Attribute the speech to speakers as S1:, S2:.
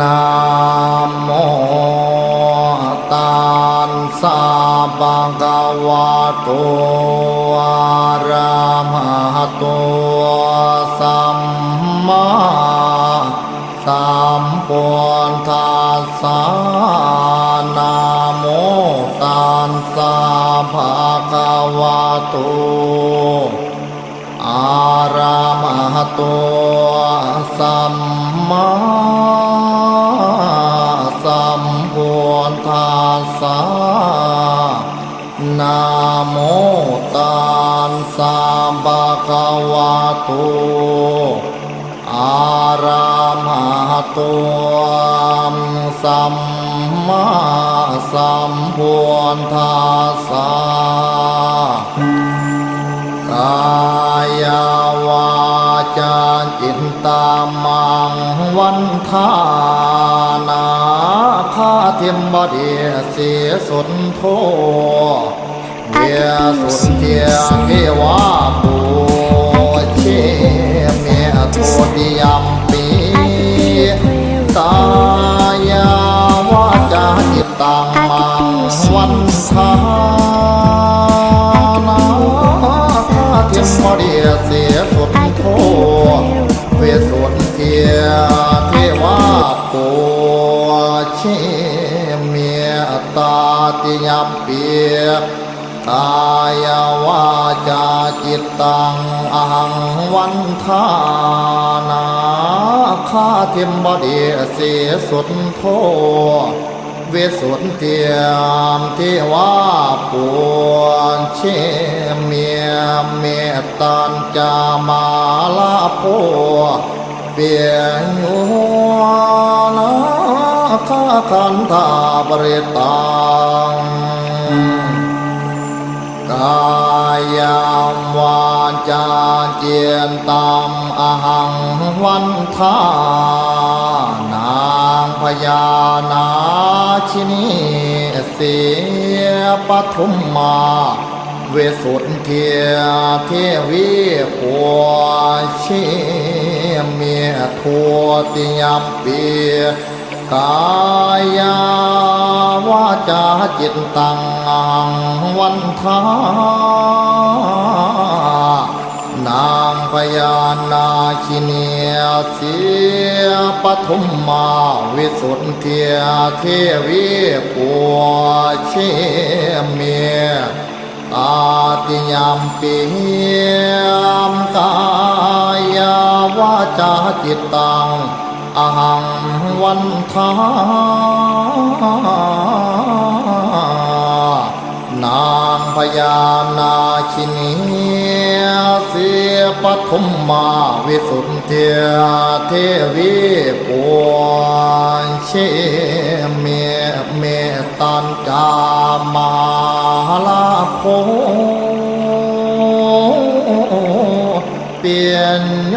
S1: นะโมตัสสะภะคะวะโตอะระหะโตสัมมาสัมพุทธัสสะนะโมตัสสะภะคะวะโตอาระมหะโตสัมมา ภะคะวะโตอาระมหะโตสัมมาสัมพุทธัสสะกายาวาจาจินตามังวันทานาคาเทียมบดีเสียสุนโทเดียสุนเทียเกวาปู จาจิตตังมังวันทานาเทียมพอดีเสียสุดโทเวสุนเทียเทวาปูเชเมียตาติยมเปียกายวาจาจิตตังอหังวันทานาคาเทียมบดีเสียสุดโทเวสุนเทียมเทวาปวนเชเมียเมตตันจามาลาโพเปียญัวนาคาคันธาบริตังกายามวาจาเจียนตามอหังวันทานางพญานา ชินีเสียปทุมมา เวสุนเทียเทวีปัวเชเมียทัวติยมเปียกายาวาจาจิตตังวันทานางพญานา คิเนียเสียปทุมมาวิสุทธิเทวีปัวเชเมียตาติยามปียมกายาวาจาจิตตังอหังวันทานางพญานาคินี ปฐมมาวิสุทธิเทวีปูเชเมเมตันจามาลาโคเปียนโย